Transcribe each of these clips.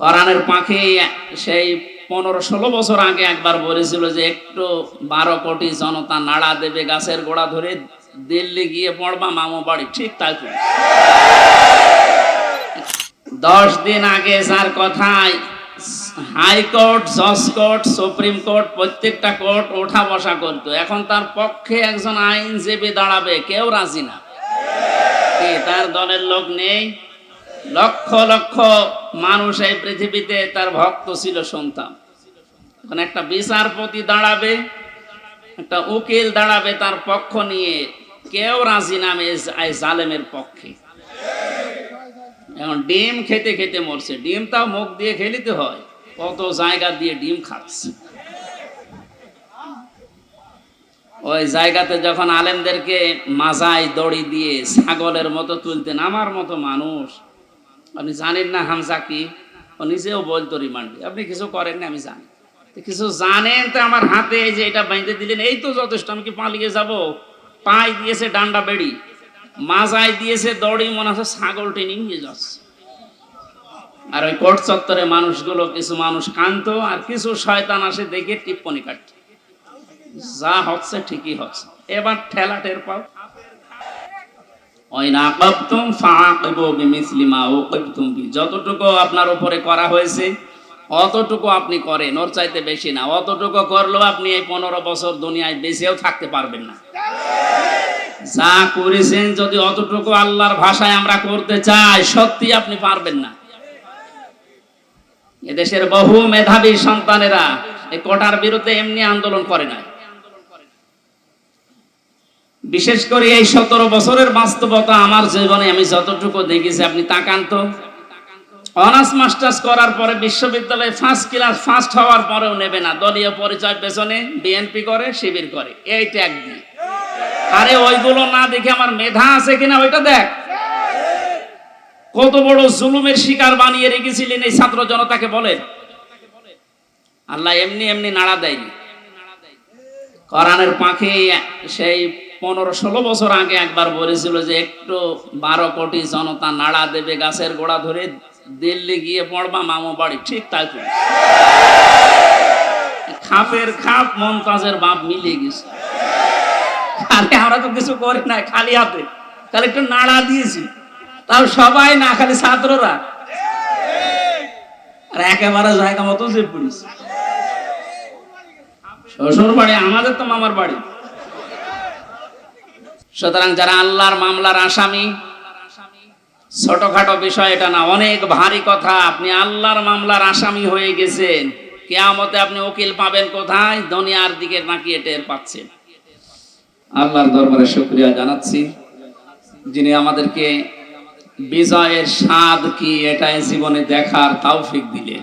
কোরআনের পাখি সেই পনেরো ষোলো বছর আগে একবার বলেছিল যে একটু বারো কোটি জনতা নাড়া দেবে গাছের গোড়া ধরে দিল্লি গিয়ে পড়বা, মামু বাড়ি, ঠিক তাই দশ দিন আগে যার কথায় হাইকোর্ট, জজ কোর্ট, সুপ্রিম কোর্ট, প্রত্যেকটা কোর্ট ওঠা বসা করতো। এখন তার পক্ষে একজন আইনজীবী দাঁড়াবে, কেউ রাজি না। তার দলের লোক নেই? লক্ষ লক্ষ মানুষ এই পৃথিবীতে তার ভক্ত ছিল শুনতাম এখন একটা বিচারপতি দাঁড়াবে, একটা উকিল দাঁড়াবে তার পক্ষ নিয়ে। কেউ রাজি নামে জালেমের পক্ষে। এখন ডিম খেতে খেতে মরছে। ডিম তাও মুখ দিয়ে খেলিতে হয়। কত জায়গা দিয়ে ডিম খাচ্ছে। ওই জায়গাতে যখন আলেমদেরকে মাজায় দড়ি দিয়ে ছাগলের মতো তুলতেন, আমার মতো মানুষ আপনি জানেন না হামজা কি? ও নিজেও বলতো রিমান্ডে আপনি কিছু করেন না, আমি জানি। কিছু জানেন তো আমার হাতে এই যে এটা বাইঁধে দিলেন, এই তো যথেষ্ট, আমি কি পালিয়ে যাব? পাই দিয়েছে ডান্ডা বেড়ি, মাজায় দিয়েছে দড়ি, মনে হচ্ছে ছাগল টেনে নিয়ে যাচ্ছে। আর ওই কোর্ট চত্বরে মানুষগুলো, কিছু মানুষ কান্ত, আর কিছু শয়তান আসে দেখে টিপ্পনি কাটছে। যা হচ্ছে ঠিকই হচ্ছে। এবার ঠেলা টের পাও। যতটুকু আপনার উপরে করা হয়েছে, অতটুকু আপনি করেন, ওর চাইতে বেশি না। অতটুকু করলেও আপনি এই পনেরো বছর দুনিয়ায় বেঁচেও থাকতে পারবেন না। যা করেছেন, যদি অতটুকু আল্লাহর ভাষায় আমরা করতে চাই, সত্যি আপনি পারবেন না। এদেশের বহু মেধাবী সন্তানেরা এই কোটার বিরুদ্ধে এমনি আন্দোলন করে না বিশেষ করে এই সতেরো বছরের বাস্তবতা আমার জীবনে আমি যতটুকু দেখেছি, আপনি তাকান তো। অনার্স, মাস্টার্স করার পরে বিশ্ববিদ্যালয়ে ফার্স্ট ক্লাস ফার্স্ট হওয়ার পরেও নেবে না। দলীয় পরিচয় পেছনে বিএনপি করে, শিবির করে। এই ট্যাগ দিয়ে আরে ওইগুলো না দেখে আমার মেধা আছে কিনা ওইটা দেখ। কত বড় জুলুমের শিকার বানিয়ে রেখেছিলেন এই ছাত্র জনতাকে বলেন। আল্লাহ এমনি এমনি নাড়া দেয়নি। কোরআনের পাখি সেই পনেরো ষোলো বছর আগে একবার বলেছিল যে একটু বারো কোটি জনতা নাড়া দেবে গাছের গোড়া ধরে দিল্লি গিয়ে পড়বা, মামু বাড়ি। ঠিক তাই খাপের খাপ, মমতাজের বাপ মিলিয়ে গেছে। আরে, আমরা তো কিছু করি না, খালি হাতে। খালি একটু নাড়া দিয়েছি। তাও সবাই না, খালি ছাত্ররা। আর একেবারে জায়গা মতো যে পুলিশ শ্বশুর বাড়ি আমাদের তো মামার বাড়ি। সুতরাং যারা আল্লাহর মামলার আসামি, ছোটখাটো বিষয় এটা না, অনেক ভারী কথা। আপনি আল্লাহর মামলার আসামি হয়ে গেছেন। কেয়ামতে আপনি উকিল পাবেন কোথায়? দুনিয়ার দিকে তাকিয়ে টের পাচ্ছেন। আল্লাহর দরবারে শুক্রিয়া জানাচ্ছি যিনি আমাদেরকে বিজয়ের স্বাদ কি এটাই জীবনে দেখার তৌফিক দিলেন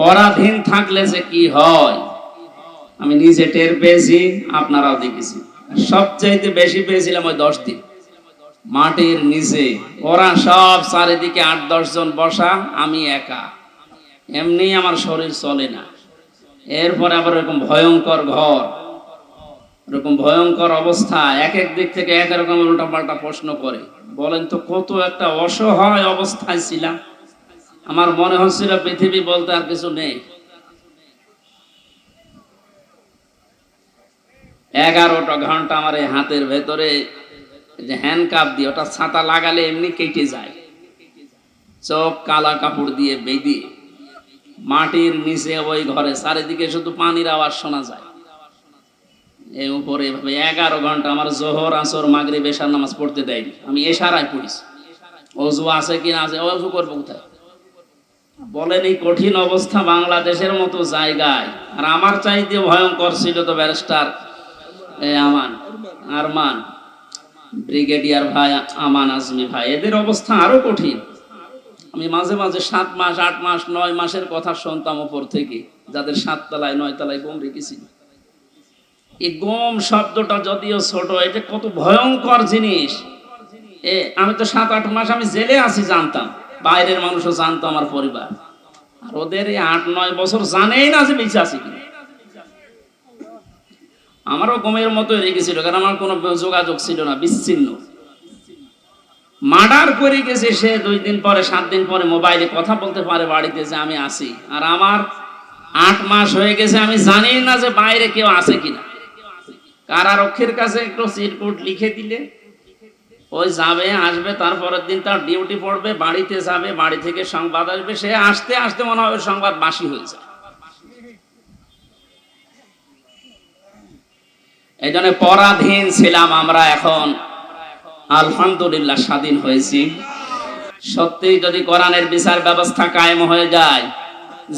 পরাধীন থাকলে যে কি হয়, আমি নিজে টের পেয়েছি, আপনারাও দেখেছি সবচাইতে বেশি পেয়েছিলাম ওই দশ দিন। মাটির নিচে। ওরা সব চারিদিকে আট, দশ জন বসা, আমি একা। এমনি আমার শরীর চলে না। এরপরে আবার এরকম ভয়ঙ্কর ঘর। এরকম ভয়ঙ্কর অবস্থা। এক এক দিক থেকে এক রকমের উল্টাপাল্টা প্রশ্ন করে। বলেন তো, কত একটা অসহায় অবস্থায় ছিলাম। আমার মনে হচ্ছিল পৃথিবী বলতে আর কিছু নেই। এগারোটা ঘণ্টা আমার এই হাতের ভেতরে যে হ্যান্ড কাপ দিয়ে ওটা ছাতা লাগালে এমনি কেটে যায়। চোখ কালা কাপড় দিয়ে বেঁধে মাটির নিচে ওই ঘরে চারিদিকে শুধু পানির আওয়াজ শোনা যায়। এই উপরে এভাবে এগারো ঘণ্টা আমার জোহর, আসর মাগরে বেশার নামাজ পড়তে দেয়নি। আমি এশারায় পড়িছি। অজু আছে কি না আছে, অজু করব কোথায়? বলেন এই কঠিন অবস্থা বাংলাদেশের মতো জায়গায়। আর আমার চাইতে ভয়ঙ্কর ছিল তো ব্যারিস্টার এ, আমান, আরমান, ব্রিগেডিয়ার ভাই আমান আজমি ভাই, এদের অবস্থা আরও কঠিন। আমি মাঝে মাঝে সাত মাস, আট মাস, নয় মাসের কথা শুনতাম ওপর থেকে, যাদের সাত তলায়, নয় তলায় গম এই গম শব্দটা যদিও ছোট এটা কত ভয়ঙ্কর জিনিস। এ, আমি তো সাত, আট মাস আমি জেলে আছি জানতাম, বাইরের মানুষও জানতো আমার পরিবার। আর ওদের এই আট, নয় বছর জানেই না যে বেঁচে আছি কিনা। আমারও গমের মতো রেখেছিল কারণ আমার কোনো যোগাযোগ ছিল না, বিচ্ছিন্ন। মার্ডার করে গেছে সে, দুই দিন পরে, সাত দিন পরে মোবাইলে কথা বলতে পারে বাড়িতে যে আমি আসি আর আমার আট মাস হয়ে গেছে, আমি জানি না যে বাইরে কেউ আছে কিনা। কারারক্ষীর কাছে একটু চিরকুট লিখে দিলে, ওই যাবে, আসবে, তারপরের দিন তার ডিউটি পড়বে, বাড়িতে যাবে, বাড়ি থেকে সংবাদ আসবে, সে আসতে আসতে মনে হবে সংবাদ বাসি হয়ে যায়। এই জন্য পরাধীন ছিলাম আমরা এখন। আলহামদুলিল্লাহ স্বাধীন হয়েছি। সত্যি যদি কোরআনের বিচার ব্যবস্থা কায়েম হয়ে যায়,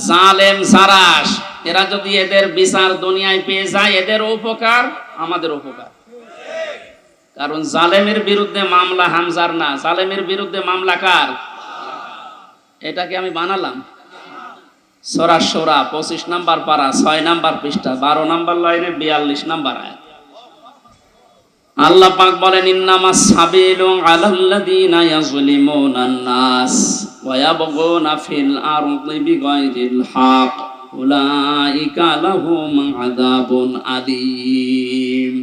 জালেম সারাস এরা যদি এদের বিচার দুনিয়ায় পেয়ে যায় এদের উপকার আমাদের উপকার। কারণ জালেমের বিরুদ্ধে মামলা হামজার না। জালেমের বিরুদ্ধে মামলা কার? এটাকে আমি বানালাম। সোরা সোরা, পঁচিশ নাম্বার পারা, ছয় নাম্বার পৃষ্ঠা, বারো নাম্বার লাইনে বিয়াল্লিশ নাম্বার আয়াত। আল্লাহ পাক বলেন, ইন্নামা সাবিলু আলাল্লাযিনা ইয়াজলিমুনান নাস ওয়া ইয়াবগুনা ফিল আরদি বিগাইরিল হক, উলাইকা লাহুম আযাবুন আলীম.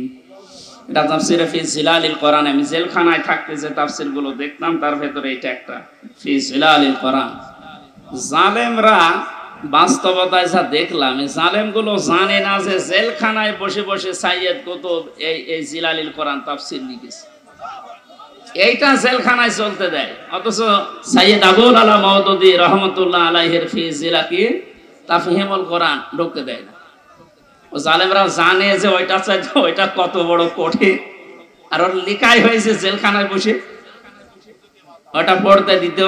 এটা তাফসিরে ফি জিলালিল কোরআন। আমি জেলখানায় থাকতে যে তাফসিরগুলো দেখতাম, তার ভেতরে এটা একটা ফি জিলালিল কোরআন। জালেমরা বাস্তবতায় যা দেখলাম জালেমগুলো জানে না যে জেলখানায় বসে বসে সাইয়েদ কুতুব এই এই জিলালিল কোরআন তাফসির লিখেছে। এইটা জেলখানায় চলতে দেয়। অথচ সাইয়েদ আবুল আলা মওদুদি রহমতুল্লাহ আলাইহির ফি জিলাকি তাফহিমুল কোরআন ঢুকতে দেয় না। ও জালেমরা জানে যে ওইটা চাইতে ওইটা কত বড় কঠিন। আর ওর লিখাই হয়েছে জেলখানায় বসে। ওটা পড়তে দিত।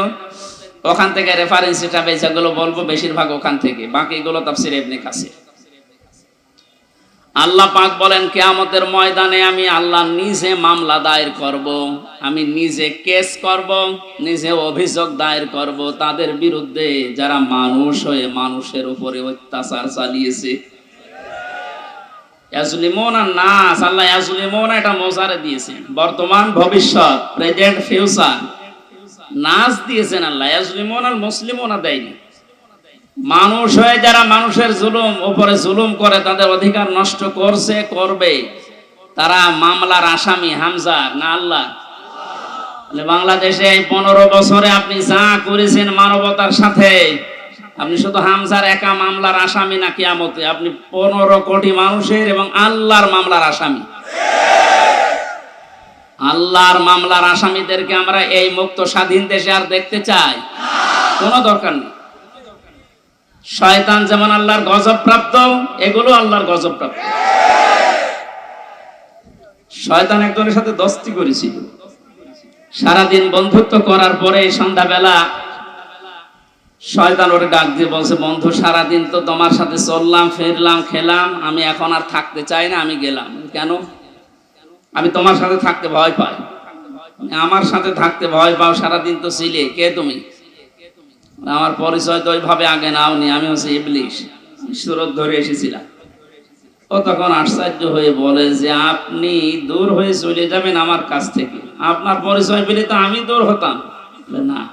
ওখান থেকে রেফারেন্স হিসাবে যেগুলো বলব বেশিরভাগ ওখান থেকে। বাকিগুলো তাফসির ইবনে কাসির। আল্লাহ পাক বলেন, কেয়ামতের ময়দানে আমি আল্লাহ নিজে মামলা দায়ের করব, আমি নিজে কেস করব, নিজে অভিযোগ দায়ের করব। তাদের বিরুদ্ধে যারা মানুষ হয়ে মানুষের উপরে অত্যাচার চালিয়েছে। আল্লাহ এটা মোজারে দিয়েছেন। বর্তমান, ভবিষ্যৎ, প্রেজেন্ট, ফিউচার। নাচ দিয়েছেন আল্লাহ দেয়নি। মানুষ হয়ে যারা মানুষের জুলুম, উপরে জুলুম করে, তাদের অধিকার নষ্ট করছে, করবে। তারা মামলার আসামি, হামজা, না আল্লাহ? বাংলাদেশে এই পনেরো বছরে আপনি যা করেছেন মানবতার সাথে, আপনি শুধু হামজার একা মামলার আসামি না, কিয়ামতে আপনি পনেরো কোটি মানুষের এবং আল্লাহর মামলার আসামি। আল্লাহর মামলার আসামিদেরকে আমরা এই মুক্ত স্বাধীন দেশে আর দেখতে চাই। কোনো দরকার নেই। শয়তান যেমন আল্লাহর গজব প্রাপ্ত এগুলো আল্লাহর গজব প্রাপ্ত শয়তান একজনের সাথে দস্তি করেছিল। সারাদিন বন্ধুত্ব করার পরে সন্ধ্যাবেলা শয়তান ওরে ডাক দিয়ে বলছে, বন্ধু, সারাদিন তো তোমার সাথে চললাম, ফিরলাম, খেলাম, আমি এখন আর থাকতে চাই না, আমি গেলাম। কেন? আমি তোমার সাথে থাকতে ভয় পাই। আমার সাথে থাকতে ভয় পাও, সারাদিন তো ছিলে। কে তুমি? আমার পরিচয় তো ওইভাবে আগে নাওনি আমি হচ্ছে ইবলিশ। সুরত ধরে এসেছিলাম। ও তখন আশ্চর্য হয়ে বলে যে, আপনি দূর হয়ে চলে যাবেন আমার কাছ থেকে। আপনার পরিচয় পেলে তো আমি দূর হতাম। না।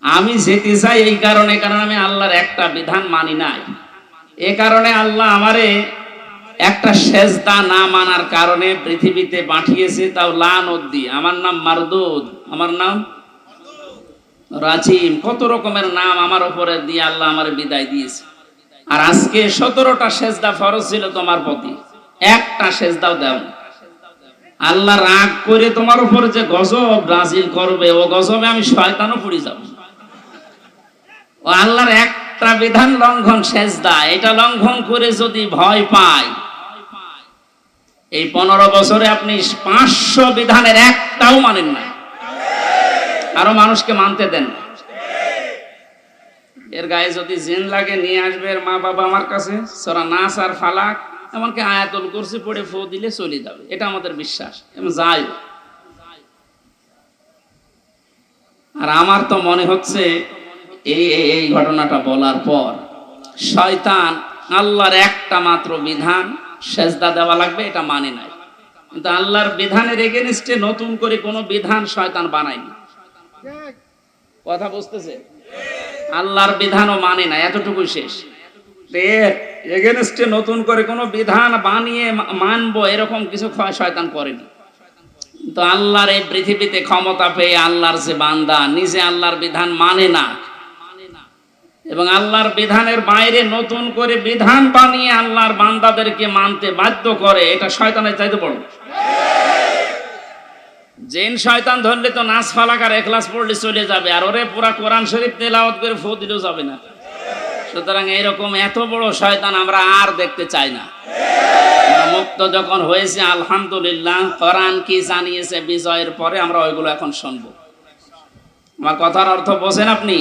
আমি যেতে চাই এই কারণে, কারণ আমি আল্লাহর একটা বিধান মানি নাই। এ কারণে আল্লাহ আমারে একটা সেজদা না মানার কারণে পৃথিবীতে পাঠিয়েছে তাও লান অদ্দি আমার নাম মারদুদ। আমার নাম রাজিম। কত রকমের নাম আমার উপরে দিয়ে আল্লাহ আমার বিদায় দিয়েছে। আর আজকে সতেরোটা সেজদা ফরজ ছিল তোমার প্রতি। একটা সেজদাও দেও। আল্লাহ রাগ করে তোমার উপর যে গজব ব্রাজিল করবে, ও গজবে আমি শয়তানও পড়ে যাব। ও আল্লাহর একটা বিধান লঙ্ঘন সেজদা। এটা লঙ্ঘন করে যদি ভয় পায় এই পনেরো বছরে আপনি পাঁচশো বিধানের একটাও মানেন না। আরও মানুষকে মানতে দেন না। এর গায়ে যদি জিন লাগে, নিয়ে আসবে মা বাবা আমার কাছে। সরা নাস আর ফালাক, এমনকি আয়াতুল কুরসি পড়ে ফো দিলে চলে যাবে। এটা আমাদের বিশ্বাস। এবং যাই আর আমার তো মনে হচ্ছে এই এই ঘটনাটা বলার পর শয়তান আল্লাহর একটা মাত্র বিধান সেজদা দেওয়া লাগবে, এটা মানে নাই। কিন্তু আল্লাহর বিধানের এগেনস্টে নতুন করে কোনো বিধান শয়তান বানায়নি। কথা বুঝতেছে? আল্লাহর বিধানও মানে না, এতটুকুই শেষ। এগেনস্টে নতুন করে কোনো বিধান বানিয়ে মানবো, এরকম কিছু শয়তান করেনি। তো আল্লাহর এই পৃথিবীতে ক্ষমতা পেয়ে আল্লাহর যে বান্দা, নিজে আল্লাহর বিধান মানে না। এবং আল্লাহর বিধানের বাইরে নতুন করে বিধান বানিয়ে আল্লাহর বান্দাদেরকে মানতে বাধ্য করে, এটা শয়তানের চাইতে বড়। জেন শয়তান ধরলে তো নাচ ফালাকার এখলাস পড়লে চলে যাবে, আর ওরে পুরা কোরআন শরীফ তেলাওয়াত করে ফু দিলেও যাবে না। সুতরাং এরকম এত বড় শয়তান আমরা আর দেখতে চাই না। মুক্ত যখন হয়েছে, আলহামদুলিল্লাহ, কোরআন কি জানিয়েছে বিজয়ের পরে আমরা ওইগুলো এখন শুনব। আমার কথার অর্থ বোঝেন আপনি?